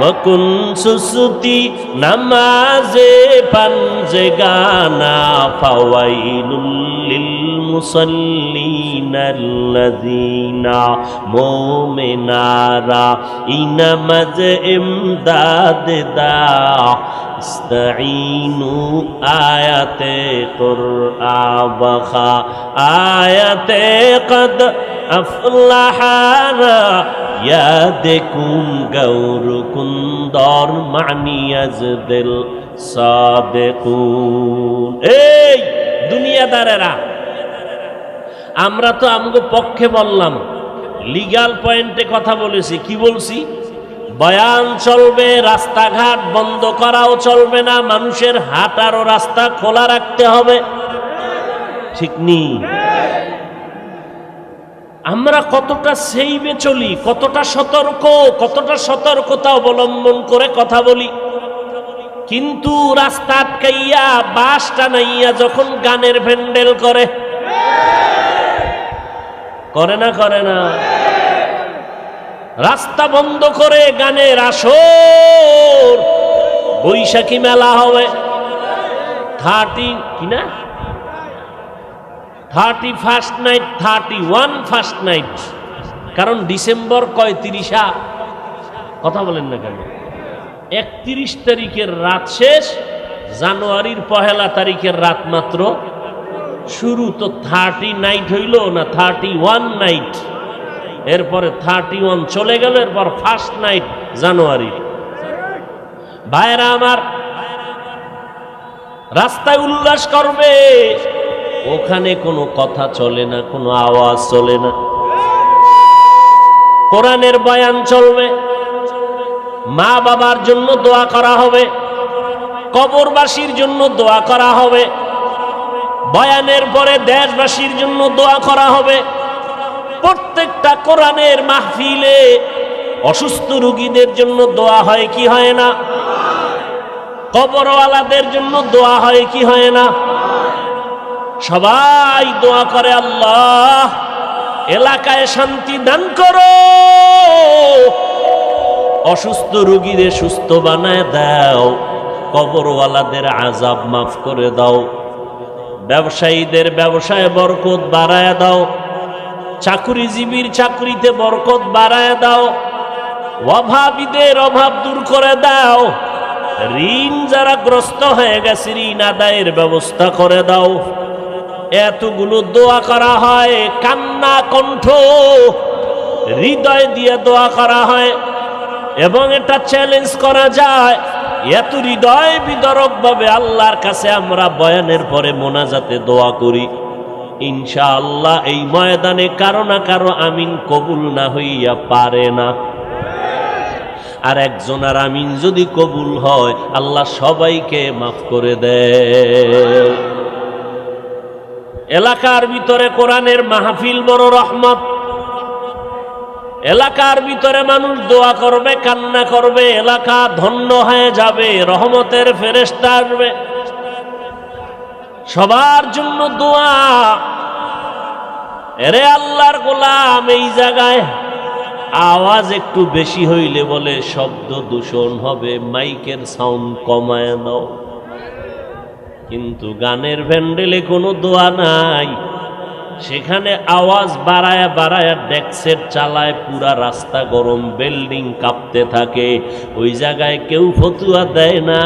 মকুন সুসুতি নামাজে পাঞ্জে গানা ফাওয়াইলুল লিল মুসাল্লিন আল্লাযীনা মুমিনারা ইনামাজ ইমদাদ দা ইস্তাঈনু আয়াতে কুরআন আয়াতে কদ আফলাহানা ইয়াদেকুম গৌর কুন্দর মানিয়াজ দিল সাদেকুন এই দুনিয়াদারেরা আমরা তো আমগো পক্ষে বললাম। লিগাল পয়েন্টে কথা বলেছি। কি বলছি? বয়ান চলবে, রাস্তাঘাট বন্ধ করাও চলবে না, মানুষের হাঁটারও রাস্তা খোলা রাখতে হবে। ঠিক নেই আমরা কতটা সেইবে চলি, কতটা সতর্ক, কতটা সতর্কতা অবলম্বন করে কথা বলি। কিন্তু রাস্তা আটকাইয়া বাস টানাইয়া যখন গানের ভ্যান্ডেল করে করে না করে না। রাস্তা বন্ধ করে গানের আসর। বৈশাখী মেলা হবে। থার্টি কিনা thirty first night, thirty one first night. কারণ ডিসেম্বর কয় তিরিশা? কথা বলেন না কেন? একত্রিশ তারিখের রাত শেষ, জানুয়ারির পহেলা তারিখের রাত মাত্র শুরু তো থার্টি নাইট হইল না থার্টি ওয়ান নাইট এরপরে থার্টি ওয়ান চলে গেল, এরপর ফার্স্ট নাইট জানুয়ারি। ভাইরা আমার, রাস্তায় উল্লাস করবে, ওখানে কোনো কথা চলে না, কোনো আওয়াজ চলে না। কোরআনের বয়ান চলবে মা বাবার জন্য দোয়া করা হবে, কবরবাসীর জন্য দোয়া করা হবে। বয়ানের পরে দেশবাসীর জন্য দোয়া করা হবে। প্রত্যেকটা কোরআনের মাহফিলে অসুস্থ রুগীদের জন্য দোয়া হয় কি হয় না? কবরওয়ালাদের জন্য দোয়া হয় কি হয় না? সবাই দোয়া করে, আল্লাহ, এলাকায় শান্তি দান করো। অসুস্থ রুগীদের সুস্থ বানায় দাও। কবরওয়ালাদের আজাব মাফ করে দাও। ব্যবসায়ীদের ব্যবসায় বরকত বাড়ায় দাও। চাকুরিজীবীর চাকরিতে বরকত বাড়ায় দাও। অভাবীদের অভাব দূর করে দাও। ঋণ যারা গ্রস্ত হয়ে গেছে, ঋণ আদায়ের ব্যবস্থা করে দাও। এতগুলো দোয়া করা হয়, কান্না কণ্ঠ হৃদয় দিয়ে দোয়া করা হয়। এবং এটা চ্যালেঞ্জ করা যায়। এত হৃদয় বিদরক ভাবে আল্লাহর কাছে আমরা বয়ানের পরে মোনাজাতে দোয়া করি। ইনশাআল্লাহ এই ময়দানে কারও না কারও আমিন কবুল না হইয়া পারে না। আর একজন আর আমিন যদি কবুল হয়, আল্লাহ সবাইকে মাফ করে দেয়। এলাকার ভিতরে কোরআনের মাহফিল বড় রহমত। এলাকার ভিতরে মানুষ দোয়া করবে, কান্না করবে, এলাকা ধন্য হয়ে যাবে, রহমতের ফেরেস্তা আসবে। সবার জন্য দোয়া। এরে আল্লাহর গোলাম, এই জায়গায় আওয়াজ একটু বেশি হইলে বলে, শব্দ দূষণ হবে, মাইকের সাউন্ড কমায় দাও কিন্তু গানের ভ্যান্ডেলে কোনো দোয়া নাই। সেখানে আওয়াজ বাড়ায়া বাড়ায়া ডেক্সের চালায়, পুরা রাস্তা গরম বিল্ডিং কাঁপতে থাকে। ওই জায়গায় কেউ ফতুয়া দেয় না,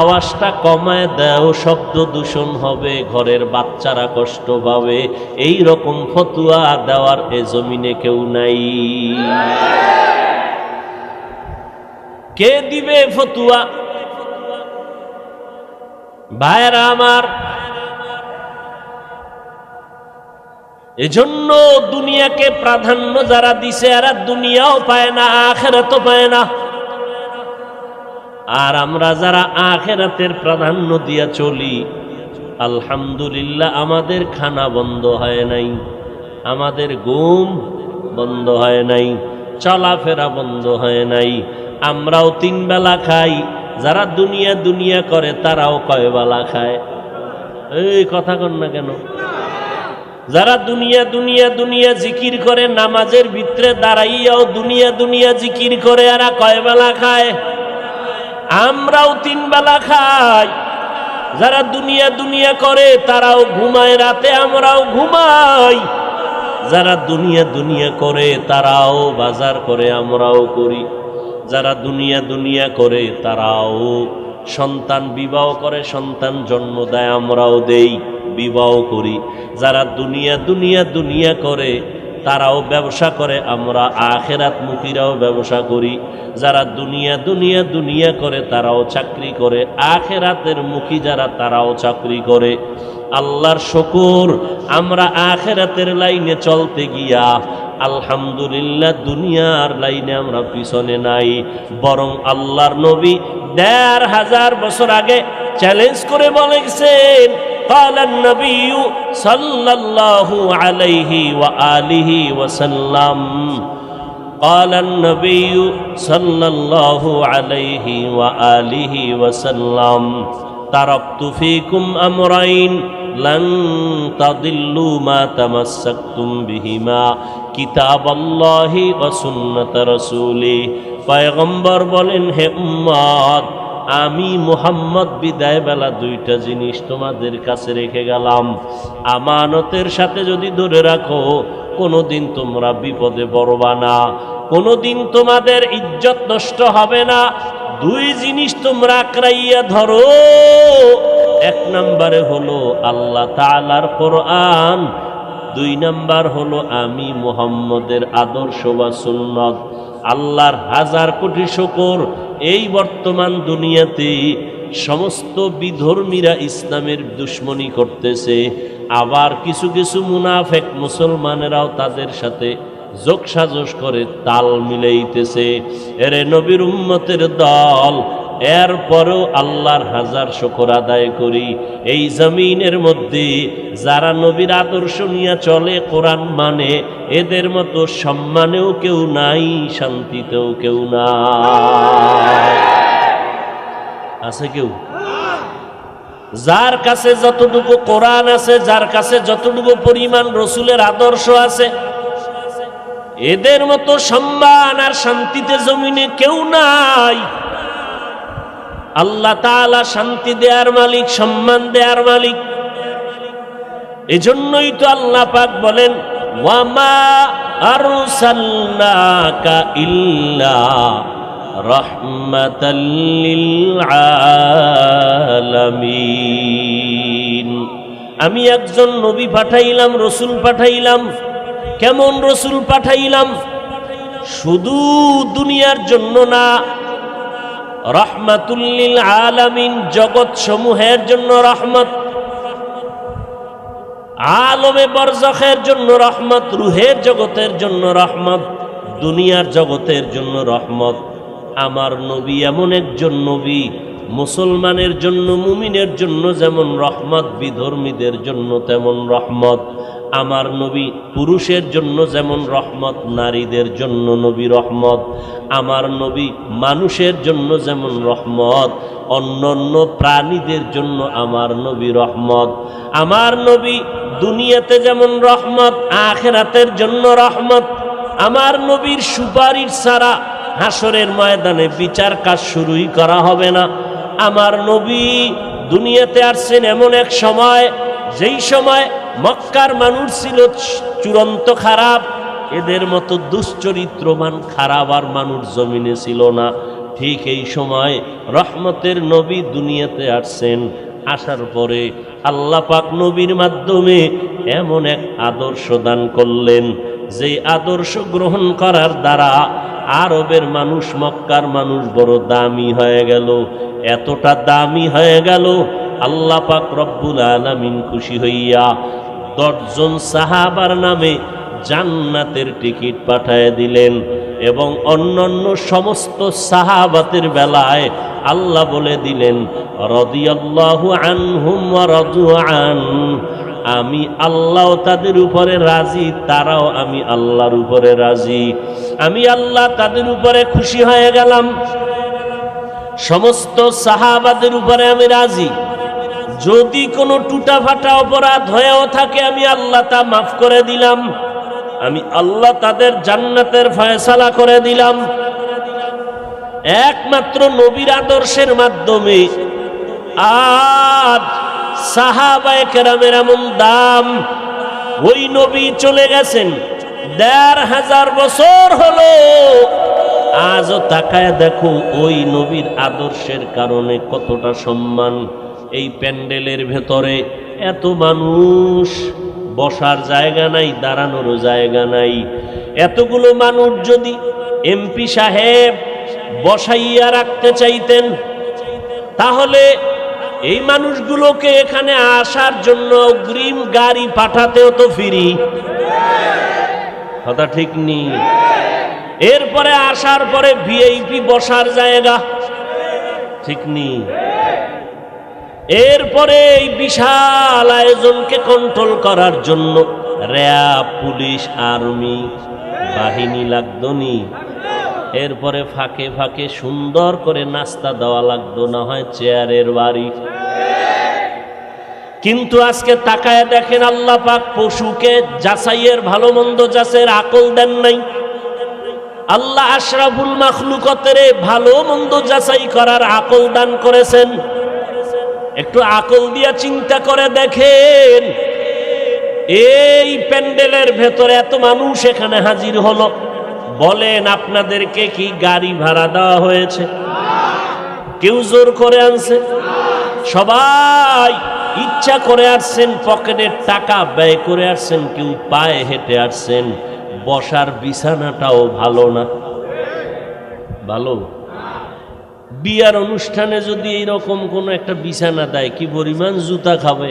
আওয়াজটা কমায় দেও, শব্দ দূষণ হবে, ঘরের বাচ্চারা কষ্ট পাবে। এই রকম ফতুয়া দেওয়ার এ জমিনে কেউ নাই। কে দিবে ফতুয়া? ভাইরা আমার এজন্য দুনিয়াকে প্রাধান্য যারা দিছে এরা দুনিয়াও পায় না, আখেরাতও পায় না। আর আমরা যারা আখেরাতের প্রাধান্য দিয়া চলি, আলহামদুলিল্লাহ আমাদের খানা বন্ধ হয় নাই, আমাদের ঘুম বন্ধ হয় নাই, চলাফেরা বন্ধ হয় নাই, আমরাও তিন বেলা খাই, যারা দুনিয়া দুনিয়া করে তারাও কয় বেলা খায়। এই কথা কন না কেন? যারা দুনিয়া দুনিয়া দুনিয়া জিকির করে, নামাজের ভিতরে দাঁড়াইয়াও দুনিয়া দুনিয়া জিকির করে আর কয় বেলা খায়? আমরাও তিন বেলা খাই। যারা দুনিয়া দুনিয়া করে, তারাও ঘুমায় রাতে, আমরাও ঘুমাই। যারা দুনিয়া দুনিয়া করে, তারাও বাজার করে, আমরাও করি। যারা দুনিয়া দুনিয়া করে, তারাও সন্তান বিবাহ করে, সন্তান জন্ম দেয়, আমরাও দেই। বিবাহ করি। যারা দুনিয়া দুনিয়া দুনিয়া করে, তারাও ব্যবসা করে, আমরা আখেরাত মুখীরাও ব্যবসা করি। যারা দুনিয়া দুনিয়া দুনিয়া করে, তারাও চাকরি করে। আখেরাতের মুখী যারা, তারাও চাকরি করে। আল্লাহর শকুর, আমরা আখেরাতের লাইনে চলতে গিয়া, আলহামদুলিল্লাহ দুনিয়ার লাইনে আমরা পিছনে নাই। বরং আল্লাহর নবী দেড় হাজার বছর আগে চ্যালেঞ্জ করে বলেছেন قال النبي صلى الله عليه وآله وسلم قال النبي صلى الله عليه وآله وسلم تركت فيكم أمرين لن تضلوا ما تمسكتم بهما কিতাব আল্লাহি ওয়া সুন্নাত রাসূলি পয়গম্বর বলেন হে উম্মত আমি মোহাম্মদ বিদায় বেলা দুইটা জিনিস তোমাদের কাছে রেখে গেলাম। আমানতের সাথে যদি ধরে রাখো, কোনোদিন তোমরা বিপদে পড়বা না। কোনোদিন তোমাদের ইজ্জত নষ্ট হবে না। দুই জিনিস তোমরা আঁকড়াইয়া ধরো। এক নম্বরে হলো আল্লাহ তালার কোরআন। দুই নাম্বার হলো আমি মোহাম্মদের আদর্শ বা সুন্নত। আল্লাহর হাজার কোটি শকর, এই বর্তমান দুনিয়াতে সমস্ত বিধর্মীরা ইসলামের দুশ্মনী করতেছে। আবার কিছু কিছু মুনাফেক মুসলমানেরাও তাদের সাথে যোগসাজস করে তাল মিলাইতেছে। এরে নবীর উম্মতের দল এরপরেও আল্লাহর হাজার শকর আদায় করি। এই জমিনের মধ্যে যারা নবীর আদর্শ নিয়ে চলে, কোরআন মানে এদের মতো সম্মানেও কেউ নাই, শান্তিতেও কেউ নাই। আছে কেউ? যার কাছে যতটুকু কোরআন আছে, যার কাছে যতটুকু পরিমাণ রসুলের আদর্শ আছে, এদের মতো সম্মান আর শান্তিতে জমিনে কেউ নাই। আল্লাহ তাআলা শান্তি দেয়ার মালিক, সম্মান দেয়ার মালিক। এজন্যই তো আল্লাহ পাক বলেন, ওয়ামা ইল্লা আমি একজন নবী পাঠাইলাম, রসুল পাঠাইলাম, কেমন রসুল পাঠাইলাম? শুধু দুনিয়ার জন্য না রহমাতুল্লিল আলামিন জগৎ সমূহের জন্য রহমত, আলমে বরজখের জন্য রহমত, রুহের জগতের জন্য রহমত, দুনিয়ার জগতের জন্য রহমত। আমার নবী এমন একজন নবী, মুসলমানের জন্য, মুমিনের জন্য যেমন রহমত, বিধর্মীদের জন্য তেমন রহমত। আমার নবী পুরুষের জন্য যেমন রহমত, নারীদের জন্য নবী রহমত। আমার নবী মানুষের জন্য যেমন রহমত অন্য অন্য প্রাণীদের জন্য আমার নবী রহমত। আমার নবী দুনিয়াতে যেমন রহমত, আখেরাতের জন্য রহমত। আমার নবীর সুপারিশ ছাড়া হাসরের ময়দানে বিচার কাজ শুরুই করা হবে না। আমার নবী দুনিয়াতে আসছেন এমন এক সময়, যেই সময় মক্কার মানুষ ছিল চূড়ান্ত খারাপ। এদের মতো দুশ্চরিত্রমান খারাপ আর মানুষ জমিনে ছিল না। ঠিক এই সময় রহমতের নবী দুনিয়াতে আসছেন। আসার পরে আল্লাহ পাক নবীর মাধ্যমে এমন এক আদর্শ দান করলেন যে আদর্শ গ্রহণ করার দ্বারা আরবের মানুষ, মক্কার মানুষ বড় দামি হয়ে গেল। এতটা দামি হয়ে গেল, আল্লাহ পাক রব্বুল আলামিন খুশি হইয়া দশজন সাহাবার নামে জান্নাতের টিকিট পাঠায় দিলেন এবং অন্যান্য সমস্ত সাহাবাতের বেলায় আল্লাহ বলে দিলেন আমি আল্লাহ তাদের উপরে রাজি, তারাও আমি আল্লাহর উপরে রাজি। আমি আল্লাহ তাদের উপরে খুশি হয়ে গেলাম। সমস্ত সাহাবাদের উপরে আমি রাজি। যদি কোনো টুটা ফাটা অপরাধ হয়েও থাকে, আমি আল্লাহ তা মাফ করে দিলাম। আমি আল্লাহ তাদের জান্নাতের ফয়সালা করে দিলাম। একমাত্র নবীর আদর্শের মাধ্যমে আজ সাহাবায় কেরামের এমন দাম, ওই নবী চলে গেছেন। দেড় হাজার বছর হলো, আজও তাকায় দেখো ওই নবীর আদর্শের কারণে কতটা সম্মান। এই প্যান্ডেলের ভেতরে এত মানুষ, বসার জায়গা নাই দাঁড়ানোরও জায়গা নাই। এতগুলো মানুষ যদি এমপি সাহেব বসাইয়া রাখতে চাইতেন, তাহলে এই মানুষগুলোকে এখানে আসার জন্য অগ্রিম গাড়ি পাঠাতেও তো ফিরি। কথা ঠিক নেই এরপরে আসার পরে ভিআইপি বসার জায়গা, ঠিক নেই এরপরে এই বিশাল আয়োজনকে কন্ট্রোল করার জন্য র্যাব পুলিশ আর্মি বাহিনী লাগতো নি। এরপরে ফাঁকে ফাঁকে সুন্দর করে নাস্তা দেওয়া লাগতো, না হয় চেয়ারের বাড়ি। কিন্তু আজকে তাকায় দেখেন আল্লাহ পাক পশুকে যাচাইয়ের, ভালো মন্দ যাচের আকল দেন নাই। আল্লাহ আশরাফুল মাখলুকতের ভালো মন্দ যাচাই করার আকল দান করেছেন। একটু আকল দিয়া চিন্তা করে দেখেন। এই প্যান্ডেলের ভেতরে এত মানুষ এখানে হাজির হলো। বলেন আপনাদেরকে কি গাড়ি ভাড়া দেওয়া হয়েছে? কেউ জোর করে আনছে? সবাই ইচ্ছা করে আসছেন পকেটের টাকা ব্যয় করে আসছেন, কেউ পায়ে হেঁটে আসছেন। বসার বিছানাটাও ভালো না। ভালো? বিয়ার অনুষ্ঠানে যদি এইরকম কোনো একটা বিছানা দেয়, কি পরিমাণ জুতা খাবে?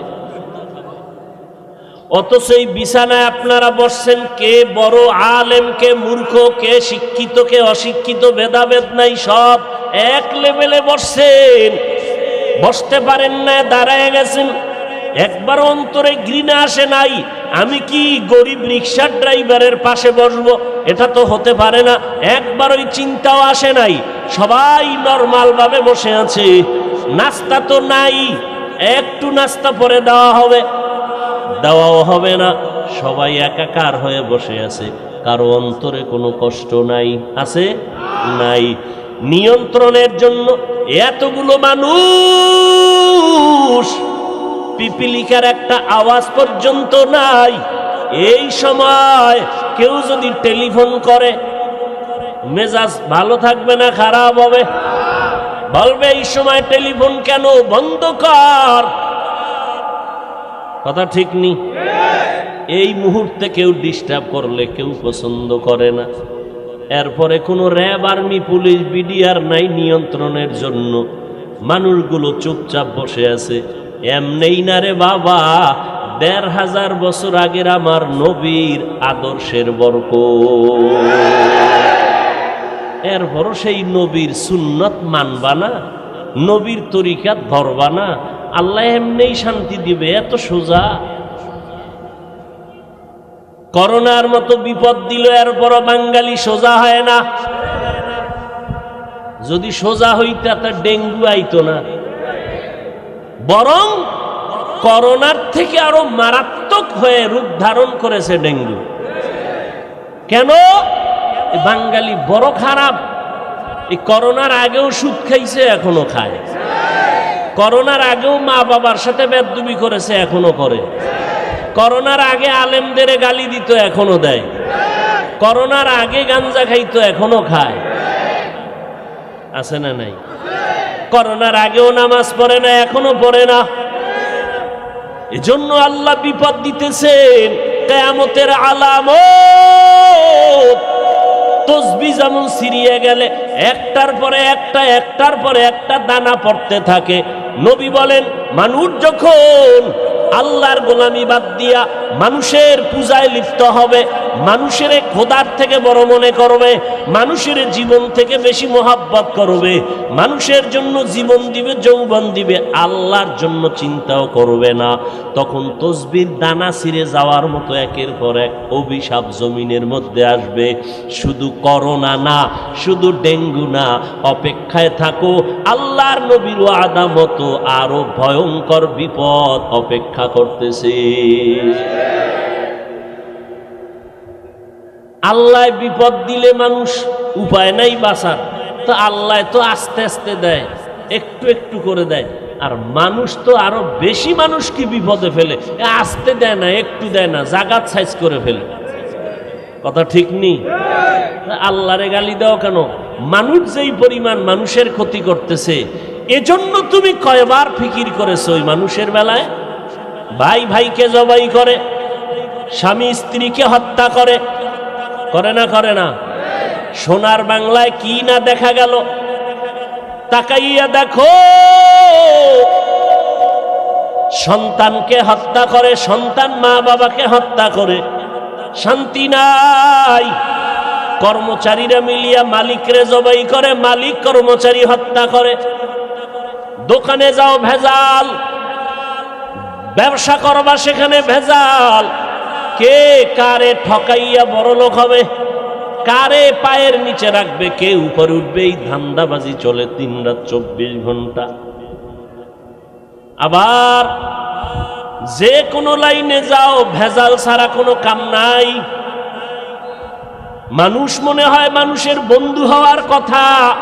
অথচ এই বিছানায় আপনারা বসছেন, কে বড় আলেম, কে মূর্খ, কে শিক্ষিত, কে অশিক্ষিত, ভেদাভেদ নাই, সব এক লেভেলে বসছেন। বসতে পারেন না দাঁড়ায় গেছেন। একবার অন্তরে ঘৃণা আসে নাই। আমি কি গরিব রিক্সার ড্রাইভারের পাশে বসবো? এটা তো হতে পারে না। একবার ওই চিন্তাও আসে নাই। সবাই নর্মাল ভাবে বসে আছে। নাস্তা তো নাই। একটু নাস্তা পরে দেওয়া হবে। দেওয়াও হবে না। সবাই একাকার হয়ে বসে আছে। কারও অন্তরে কোনো কষ্ট নাই। আছে? নাই। নিয়ন্ত্রণের জন্য এতগুলো মানুষ পিপিলিকার একটা আওয়াজ পর্যন্ত নাই। এই সময় কেউ যদি টেলিফোন করে, মেজাজ ভালো থাকবে না, খারাপ হবে? বলবে, এই সময় টেলিফোন কেন বন্ধ কর? কথা ঠিক নি? এই মুহূর্তে কেউ ডিস্টার্ব করলে কেউ পছন্দ করে না। এরপরে কোনো র্যাব, আর্মি, পুলিশ, বিডিআর নাই নিয়ন্ত্রণের জন্য। মানুষগুলো চুপচাপ বসে আছে। এমনেই না রে বাবা, দেড় হাজার বছর আগের আমার নবীর আদর্শের বরক এরপরও সেই নবীর সুন্নত মানবা না, নবীর তরিকাত ধরবা না, আল্লাহ এমনিই শান্তি দিবে, এত সোজা। করোনার মতো বিপদ দিল এরপর বাঙালি সোজা হয় না। যদি সোজা হইতে তার ডেঙ্গু আইতো না। বরং করোনার থেকে আরও মারাত্মক হয়ে রূপ ধারণ করেছে ডেঙ্গু। কেন? বাঙালি বড় খারাপ। এই করোনার আগেও সুদ খাইছে, এখনও খায়। করোনার আগেও মা বাবার সাথে বেদবি করেছে, এখনও করে। করোনার আগে আলেমদের গালি দিত, এখনও দেয়। করোনার আগে গাঞ্জা খাইতো, এখনও খায়। আছে না নাই? করোনার আগেও নামাজ পড়ে না, এখনও পড়ে না। এজন্য আল্লাহ বিপদ দিতেছেন, কেয়ামতের আলামত। তসবি যেমন সিরিয়ে গেলে, একটার পরে একটা, একটার পরে একটা দানা পড়তে থাকে। নবী বলেন, মানুষ যখন আল্লাহর গোলামি বাদ দিয়া মানুষের পূজায় লিপ্ত হবে, মানুষের খোদার থেকে বড় মনে করবে, মানুষের জীবন থেকে বেশি মোহাব্বত করবে, মানুষের জন্য জীবন দিবে, যৌবন দিবে, আল্লাহর জন্য চিন্তাও করবে না। তখন তসবির দানা ছিঁড়ে যাওয়ার মতো একের পর এক অভিশাপ জমিনের মধ্যে আসবে। শুধু করোনা না, শুধু ডেঙ্গু না, অপেক্ষায় থাকো, আল্লাহর নবীর আদা মতো আরও ভয়ঙ্কর বিপদ অপেক্ষা করতেছে। আল্লাহ বিপদ দিলে মানুষ উপায় নাই বাঁচার। তো আল্লাহ তো আস্তে আস্তে দেয়, একটু একটু করে দেয়। আর মানুষ তো আরও বেশি মানুষ কি বিপদে ফেলে। আস্তে দেয় না, একটু দেয় না, জাগাত সাইজ করে ফেলে। কথা ঠিক নেই আল্লাহরে গালি দাও কেন? মানুষ যেই পরিমাণ মানুষের ক্ষতি করতেছে, এজন্য তুমি কয়বার ফিকির করেছ ওই মানুষের বেলায়? ভাই ভাইকে জবাই করে। স্বামী স্ত্রীকে হত্যা করে। করে না করে না। সোনার বাংলায় কি না দেখা গেল? তাকাইয়া দেখো। সন্তানকে হত্যা করে, সন্তান মা বাবাকে হত্যা করে। শান্তি নাই। কর্মচারীরা মিলিয়া মালিকরে জবাই করে, মালিক কর্মচারী হত্যা করে। দোকানে যাও, ভেজাল। ব্যবসা করবা সেখানে ভেজাল। কে কারে ঠকাইয়া বড় লোক হবে? কারে পায়ের নিচে রাখবে? কে উপরে উঠবে? এই ধান্দাবাজি চলে তিন রাত চব্বিশ ঘণ্টা। আবার যে কোনো লাইনে যাও, ভেজাল ছাড়া কোনো কাম নাই। মানুষ মনে হয় মানুষের বন্ধু হওয়ার কথা।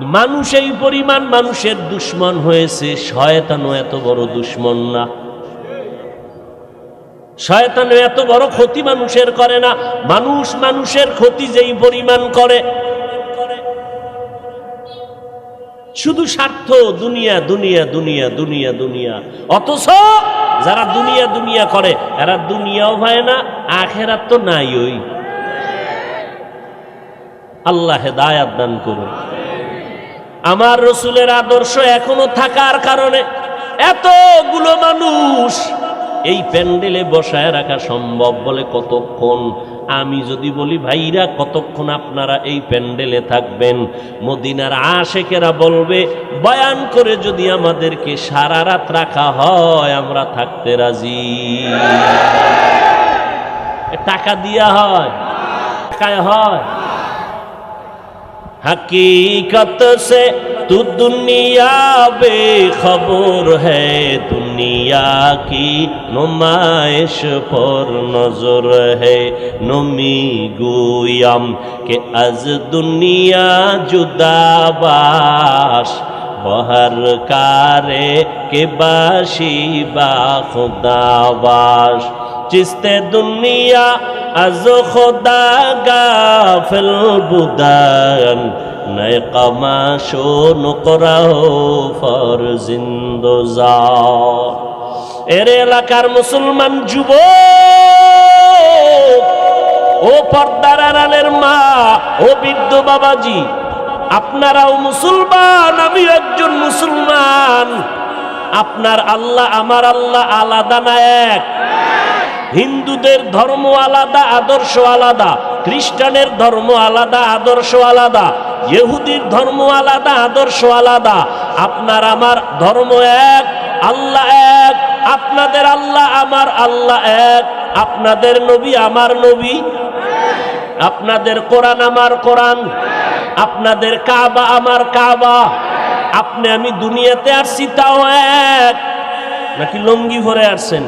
মানুষ এই পরিমাণ মানুষের দুশ্মন হয়েছে। শয়তানও এত বড় দুশ্মন না। শয়তান এত বড় ক্ষতি মানুষের করে না। মানুষ মানুষের ক্ষতি যেই পরিমাণ করে। শুধু স্বার্থ, দুনিয়া দুনিয়া দুনিয়া দুনিয়া দুনিয়া। অথচ যারা দুনিয়া দুনিয়া করে, এরা দুনিয়াও হয় না, আখেরাত তো নাই ওই। আল্লাহ হেদায়াত দান করুন। আমার রসুলের আদর্শ এখনও থাকার কারণে এতগুলো মানুষ এই প্যান্ডেলে বসায় রাখা সম্ভব বলে কতক্ষণ? আমি যদি বলি, ভাইরা, কতক্ষণ আপনারা এই প্যান্ডেলে থাকবেন? মদিনার আশেকেরা বলবে, বয়ান করে যদি আমাদেরকে সারা রাত রাখা হয়, আমরা থাকতে রাজি। টাকা দিয়া হয়, টাকায় হয়। हकीकत से तू दुनिया बेखबर है दुनिया की नुमाइश पर नजर है नमी गुयम के अज दुनिया जुदाबाश बहर कारे के बाशी बा खुदाबाश চিস্তে দুনিয়া, আজ খোদা গাফিল বুদান নয় কামাশো নকরাও ফর জিন্দোজা এর এলাকার মুসলমান যুব ও পর্দার আড়ালের মা, ও বৃদ্ধ বাবাজি, আপনারাও মুসলমান আমি একজন মুসলমান। আপনার আল্লাহ, আমার আল্লাহ আলাদা না এক। হিন্দুদের ধর্ম আলাদা, আদর্শ আলাদা, খ্রিস্টানের ধর্ম আলাদা, আদর্শ আলাদা, ইহুদির ধর্ম আলাদা, আদর্শ আলাদা। আপনার আমার ধর্ম এক, আল্লাহ এক, আপনাদের আল্লাহ আমার আল্লাহ এক, আপনাদের নবী আমার নবী, আপনাদের কোরআন আমার কোরআন, আপনাদের কাবা আমার কাবা, আপনি আমি দুনিয়াতে আসছি তাও এক। নাকি লঙ্গি ভরে আসছেন?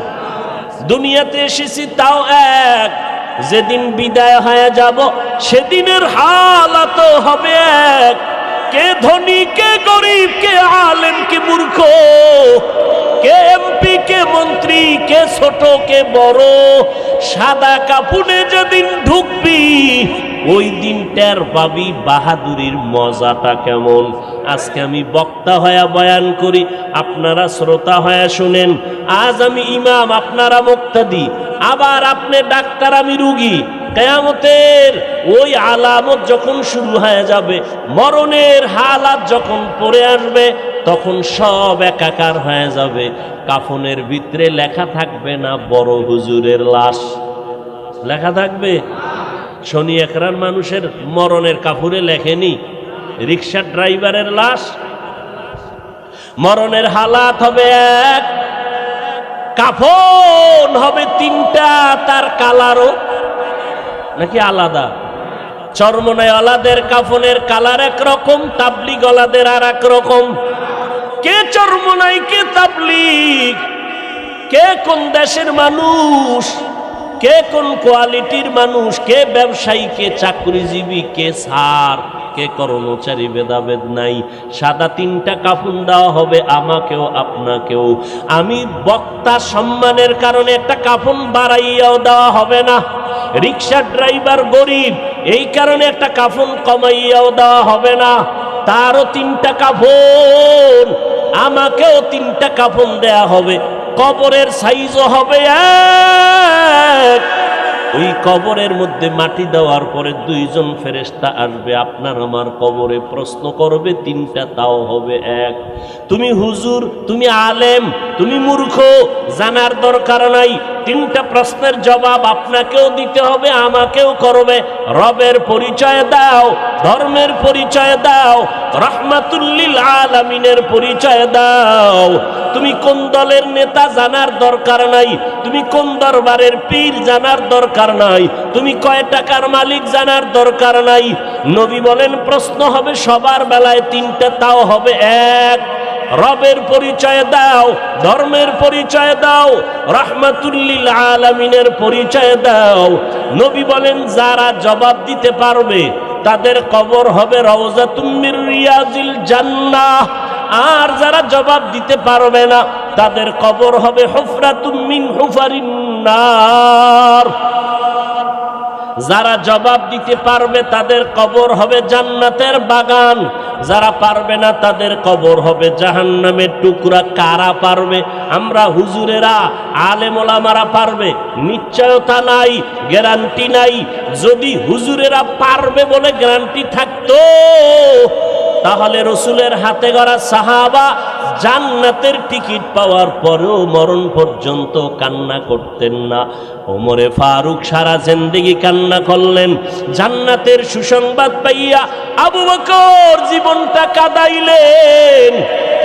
দুনিয়াতে এসেছি, তাও এক। যেদিন বিদায় হয়ে যাব, সেদিনের হালাত হবে এক। কে ধনী, কে গরিব, কে আলেম, কে মূর্খ, কে এমপি, কে মন্ত্রী, কে ছোট, কে বড়, সাদা কাপুনে যেদিন ঢুকবি, ওই দিন টের পাবি বাহাদুরির মজাটা কেমন? আজকে আমি বক্তা হয়ে বয়ান করি, আপনারা শ্রোতা হয়ে শুনেন। আজ আমি ইমাম, আপনারা মুক্তাদি। আবার আপনি ডাক্তার, আমি রুগী। কেয়ামতের ওই আলামত যখন শুরু হয়ে যাবে, মরণের হালাত যখন পড়ে আসবে, তখন সব একাকার হয়ে যাবে। কাফনের ভিতরে লেখা থাকবে না, বড় হুজুরের লাশ। লেখা থাকবে? শনি একরার মানুষের মরণের কাপুরে লেখেনি। রিক্সার ড্রাইভারের লাশ। মরণের হালাত হবে এক। কাফন হবে তিনটা, তার কালারও নাকি আলাদা? চর্মনায়ওয়ালাদের কাফনের কালার একরকম তাবলি গলাদের আর এক রকম কে চর্মনাই কে তাবলিগ? কে কোন দেশের মানুষ? কে কোন কোয়ালিটির মানুষ, কে ব্যবসায়ী, কে চাকরিজীবী, কে সার, কে কর্মচারী, ভেদাভেদ নাই। সাদা তিনটা কাফুন দেওয়া হবে আমাকেও, আপনাকেও। আমি বক্তা সম্মানের কারণে একটা কাফুন বাড়াইয়াও দেওয়া হবে না। রিক্সা ড্রাইভার গরিব, এই কারণে একটা কাফুন কমাইয়াও দেওয়া হবে না। তারও তিনটা কাফন, আমাকেও তিনটা কাফুন দেয়া হবে। কবরের সাইজও হবে এক। ওই কবরের মধ্যে মাটি দেওয়ার পরে দুইজন ফেরেস্তা আসবে। আপনার আমার কবরে প্রশ্ন করবে, তিনটা তাও হবে এক। তুমি হুজুর, তুমি আলেম, তুমি মূর্খ, জানার দরকার নাই। তিনটা প্রশ্নের জবাব আপনাকেও দিতে হবে, আমাকেও করবে। রবের পরিচয় দাও, ধর্মের পরিচয় দাও, রহমাতুল্লিল আলামিনের পরিচয় দাও। তুমি কোন দলের নেতা জানার দরকার নাই? তুমি কোন দরবারের পীর জানার দরকার নাই? তুমি কয় টাকার মালিক জানার দরকার নাই? নবী বলেন, প্রশ্ন হবে সবার বেলায় তিনটা, তাও হবে এক। রবের পরিচয় দাও, ধর্মের পরিচয় দাও, রহমাতুল্লিল আলামিনের পরিচয় দাও। নবী বলেন, যারা জবাব দিতে পারবে, তাদের কবর হবে রওজা তুমির রিয়াজিল জান্নাহ। আর যারা জবাব দিতে পারবে না, তাদের কবর হবে হুফরা তুমিন হুফারিন নার। যারা জবাব দিতে পারবে, তাদের কবর হবে জান্নাতের বাগান। যারা পারবে না, তাদের কবর হবে জাহান্নামের টুকরা। কারা পারবে? আমরা হুজুরেরা, আলেমোলামারা পারবে। নিশ্চয়তা নাই, গ্যারান্টি নাই। যদি হুজুরেরা পারবে বলে গ্যারান্টি থাকতো তাহলে রসুলের হাতে গড়া সাহাবা জান্নাতের টিকিট পাওয়ার পরেও মরণ পর্যন্ত কান্না করতেন না। ওমরে ফারুক সারা জিন্দেগি কান্না করলেন। জান্নাতের সুসংবাদ পাইয়া আবু বকর জীবনটা কাদাইলেন।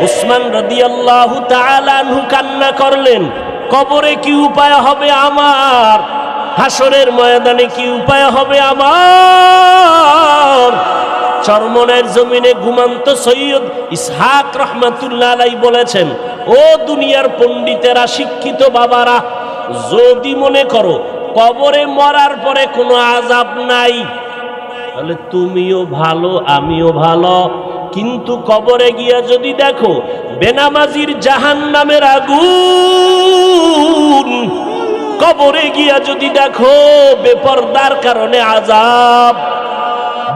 উসমান রাদিয়াল্লাহু তাআলা কান্না করলেন। কবরে কি উপায় হবে আমার? হাসরের ময়দানে কি উপায় হবে আমার চরমনের জমিনে ঘুমান্ত সৈয়দ ইসহাক রহমাতুল্লাহ আলাই বলেছেন, ও দুনিয়ার পণ্ডিতেরা, শিক্ষিত বাবারা, যদি মনে করো কবরে মরার পরে কোনো আজাব নাই, তাহলে তুমিও ভালো, আমিও ভালো। কিন্তু কবরে গিয়া যদি দেখো বেনামাজির জাহান নামের আগুন কবরে গিয়া যদি দেখো বেপরদার কারণে আজাব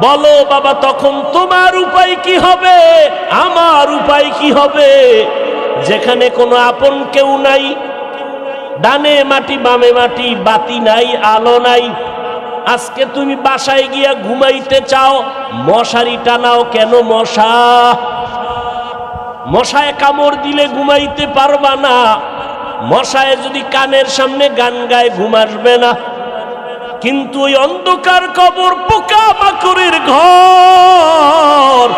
বলো, বাবা, তখন তোমার উপায় কি হবে? আমার উপায় কি হবে? যেখানে কোনো আপন কেউ নাই, ডানে মাটি, বামে মাটি, বাতি নাই, আলো নাই। আজকে তুমি বাসায় গিয়া ঘুমাইতে চাও, মশারি টানাও কেন মশা? মশায় কামড় দিলে ঘুমাইতে পারবা না। মশায় যদি কানের সামনে গান গায়, ঘুম আসবে না। কিন্তু ওই অন্ধকার কবর পোকা মাকড়ের ঘর।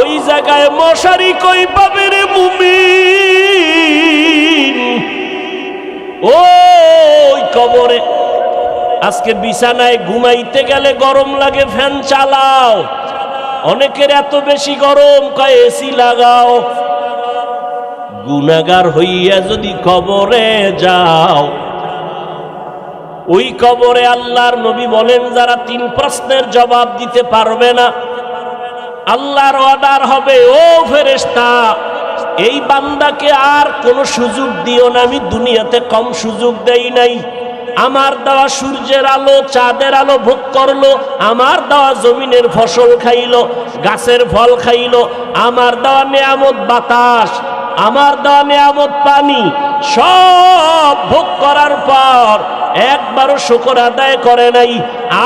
ওই জায়গায় মশারি কই পাবে রে মুমিন? ওই কবরে আজকে বিছানায় ঘুমাইতে গেলে গরম লাগে, ফ্যান চালাও। অনেকের এত বেশি গরম, কয় এসি লাগাও। গুনাগার হইয়া যদি কবরে যাও, ওই কবরে আল্লাহর নবী বলেন, যারা তিন প্রশ্নের জবাব দিতে পারবে না, আল্লাহর অর্ডার হবে, ও ফেরেস্তা এই বান্দাকে আর কোনো সুযোগ দিও না, আমি দুনিয়াতে কম সুযোগ দেই নাই। আমার দেওয়া সূর্যের আলো, চাঁদের আলো ভোগ করল, আমার দেওয়া জমিনের ফসল খাইল, গাছের ফল খাইল, আমার দেওয়া নেয়ামত বাতাস আমার দেওয়া নেয়ামত পানি, সব ভোগ করার পর একবারও শুকর আদায় করে নাই।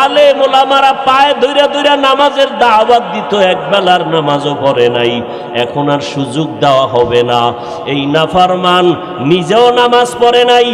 আলে মোলামারা পায়ে ধইরা ধইরা নামাজের দাওয়াত দিত, একবেলার নামাজও পড়ে নাই। এখন আর সুযোগ দেওয়া হবে না। এই নাফারমান নিজেও নামাজ পড়ে নাই,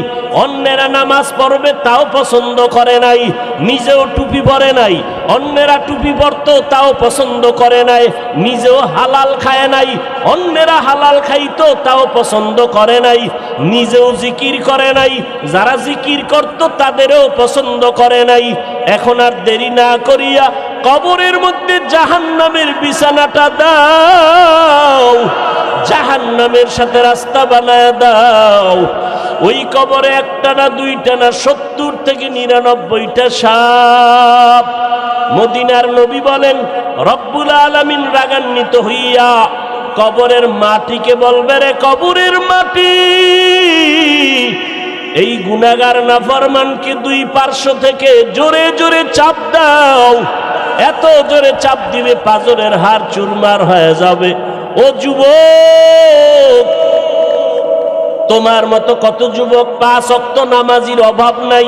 অন্যেরা নামাজ পড়বে তাও পছন্দ করে নাই, নিজেও টুপি পরে নাই। অন্যেরা টুপি পরতো, তাও পছন্দ করে নাই। নিজেও হালাল খায় নাই। অন্যেরা হালাল খাইতো, তাও পছন্দ করে নাই। নিজেও জিকির করে নাই। যারা জিকির করত, তাদেরও পছন্দ করে নাই। এখন আর দেরি না করিয়া কবরের মধ্যে জাহান্নামের বিছানাটা দাও। জাহান্নামের সাথে রাস্তা বানায় দাও। ওই কবরে একটা না দুইটা না সত্তর থেকে নিরানব্বইটা সাপ। মদিনার নবী বলেন, রব্বুল আলামিন রাগান্বিত হইয়া কবরের মাটিকে বলবে রে কবরের মাটি। এই গুনাগার নাফরমানকে দুই পার্শ্ব থেকে জোরে জোরে চাপ দাও। এত জোরে চাপ দিবে পাজরের হার চুরমার হয়ে যাবে। ও যুবক তোমার মতো কত যুবক পাঁচ অক্ত নামাজির অভাব নাই?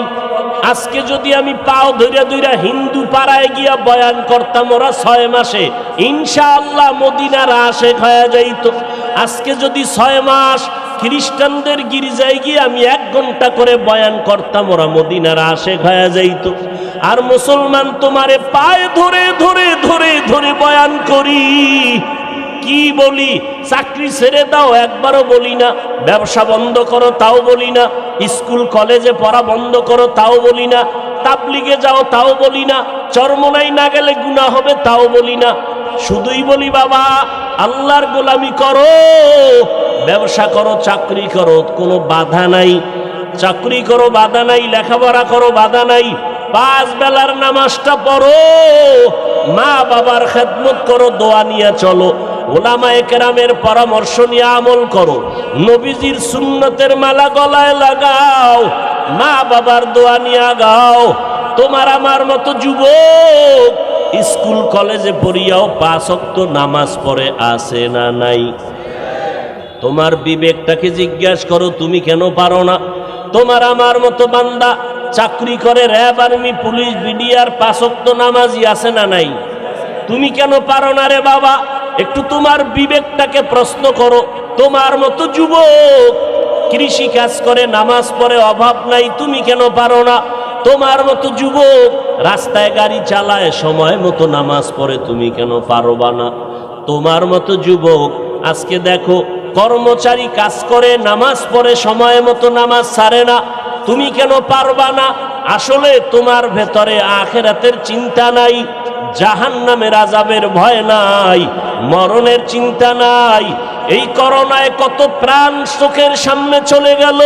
আজকে যদি আমি পাও ধইরা ধইরা হিন্দু পাড়ায় গিয়া বয়ান করতাম ওরা ছয় মাসে, ইনশাআল্লাহ মদিনার আশেক হয়ে যাইতো। আজকে যদি ছয় মাস খ্রিস্টানদের গির্জায় গিয়ে আমি এক ঘণ্টা করে বয়ান করতাম ওরা মদিনার আশেক হয়ে যাইতো। আর মুসলমান তোমারে পায়ে ধরে ধরে ধরে ধরে বয়ান করি। কি বলি? চাকরি ছেড়ে দাও, একবারও বলি না। ব্যবসা বন্ধ করো, তাও বলি না। স্কুল, কলেজে পড়া বন্ধ করো, তাও বলি না। তাবলিগে যাও, তাও বলি না। চরমনাই না গেলে গুণা হবে, তাও বলি না। শুধুই বলি, বাবা, আল্লাহর গোলামি করো। ব্যবসা করো, চাকরি করো, কোনো বাধা নাই। চাকরি করো, বাধা নাই। লেখাপড়া করো, বাধা নাই। পাঁচ বেলার নামাজটা পড়ো। মা বাবার খেদমত করো, দোয়া নিয়ে চলো। ওলামায়ে কেরামের পরামর্শ নিয়ে আমল করো। নবীজির সুন্নতের মালা গলায় লাগাও, মা বাবার দোয়া নিয়ে গাও তোমার আমার মতো যুবক স্কুল, কলেজে পড়িয়াও পাঁচ অক্ত নামাজ পড়ে আসে না নাই? তোমার বিবেকটাকে জিজ্ঞাসা করো, তুমি কেন পারো না? তোমার আমার মতো বান্দা চাকরি করে, র্যাব আর্মি, পুলিশ, বিডিআর পাঁচক্ত নামাজই আছে না নাই? তুমি কেন পারো না রে বাবা? একটু তোমার বিবেকটাকে প্রশ্ন করো। তোমার মতো যুবক কৃষি কাজ করে, নামাজ পড়ে, অভাব নাই, তুমি কেন পারো না? তোমার মতো যুবক রাস্তায় গাড়ি চালায়, সময় মতো নামাজ পড়ে, তুমি কেন পারবা না? তোমার মতো যুবক আজকে দেখো, কর্মচারী কাজ করে, নামাজ পড়ে, সময় মতো নামাজ ছাড়ে না। তুমি কেন পারবা না? আসলে তোমার ভেতরে আখেরাতের চিন্তা নাই জাহান নামের আজাবের ভয় নাই। মরণের চিন্তা নাই। এই করোনায় কত প্রাণ চোখের সামনে চলে গেল।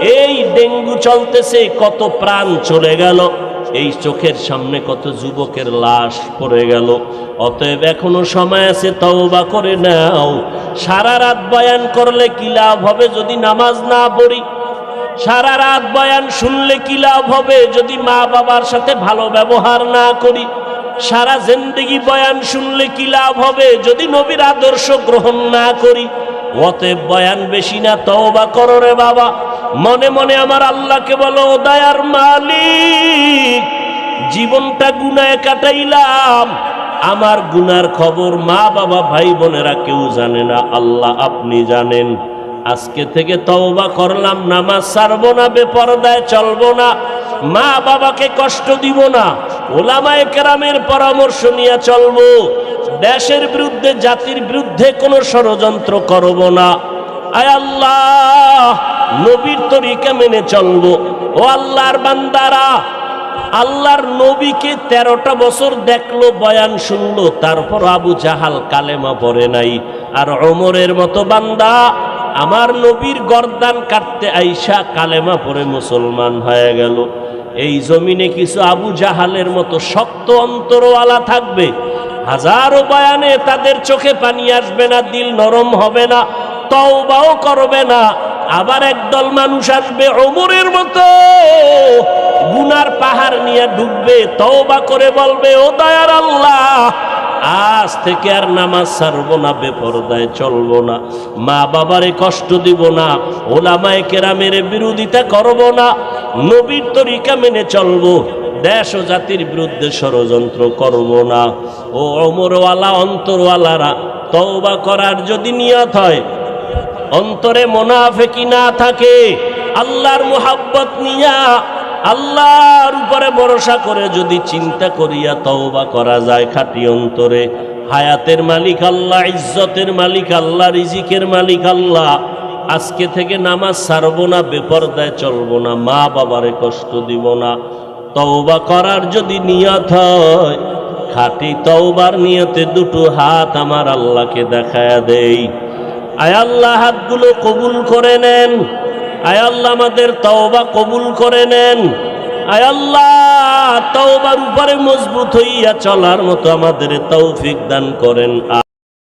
এই ডেঙ্গু চলতেছে, কত প্রাণ চলে গেল। এই চোখের সামনে কত যুবকের লাশ পড়ে গেল। অতএব এখনও সময় আছে, তওবা করে নাও। সারা রাত বয়ান করলে কি লাভ হবে যদি নামাজ না পড়ি? সারা রাত বয়ান শুনলে কি লাভ হবে যদি মা বাবার সাথে ভালো ব্যবহার না করি? সারা জিন্দগি বয়ান শুনলে কি লাভ হবে? যদি নবীর আদর্শ গ্রহণ না করি, অতএব বয়ান বেশি না, তওবা করো রে বাবা। মনে মনে আমার আল্লাহকে বলো, "ও দয়ার মালিক, জীবনটা গুনায় কাটাইলাম। আমার গুনার খবর মা, বাবা, ভাই, বোনেরা কেউ জানে না। আল্লাহ আপনি জানেন। আজকে থেকে তওবা করলাম, নামাজ ছাড়বো না, বেপরদায় চলবো না। মা, বাবাকে কষ্ট দিব না। ওলামায়ে কেরামের পরামর্শ নিয়ে চলবো। দেশের বিরুদ্ধে, জাতির বিরুদ্ধে কোনো ষড়যন্ত্র করব না। আয় আল্লাহ, নবীর তরিকা মেনে চলবো। ও আল্লাহর বান্দারা, আল্লাহর নবীকে তেরোটা বছর দেখল, বয়ান শুনলো, তারপর আবু জাহাল কালেমা পড়ে নাই। আর অমরের মতো বান্দা, আমার নবীর গর্দান কাটতে আইসা কালেমা পরে মুসলমান হয়ে গেল। এই জমিনে কিছু আবু জাহালের মতো শক্ত অন্তরওয়ালা থাকবে। হাজারো বয়ানে তাদের চোখে পানি আসবে না, দিল নরম হবে না, তওবাও করবে না। আবার একদল মানুষ আসবে অমরের মতো। গুনার পাহাড় নিয়ে ডুববে, তওবা করে বলবে, ও দয়ার আল্লাহ, আজ থেকে আর নামাজ ছাড়বো না, বেপরদায় চলবো না মা বাবারে কষ্ট দিব না, ওলামায় কেরামের বিরোধিতা করব না নবীর তরিকা মেনে চলবো। দেশ ও জাতির বিরুদ্ধে ষড়যন্ত্র করব না। ও অমরওয়ালা অন্তরওয়ালারা, তওবা করার যদি নিয়ত হয়, অন্তরে মোনাফেকি না থাকে, আল্লাহর মোহাব্বত নিয়া আল্লাহর উপরে ভরসা করে যদি চিন্তা করিয়া তওবা করা যায় খাটি অন্তরে। হায়াতের মালিক আল্লাহ, ইজ্জতের মালিক আল্লাহ, রিজিকের মালিক আল্লাহ। আজকে থেকে নামাজ ছাড়বো না, বেপরদায় চলবো না, মা বাবারে কষ্ট দিব না। তওবা করার যদি নিয়ত হয়, খাটি তওবার নিয়তে দুটো হাত আমার আল্লাহকে দেখায়া দেই। আয় আল্লাহ, হাতগুলো কবুল করে নেন। আয় আল্লাহ, আমাদের তওবা কবুল করে নেন। আয় আল্লাহ, তওবার উপরে মজবুত হইয়া চলার মতো আমাদের তৌফিক দান করেন।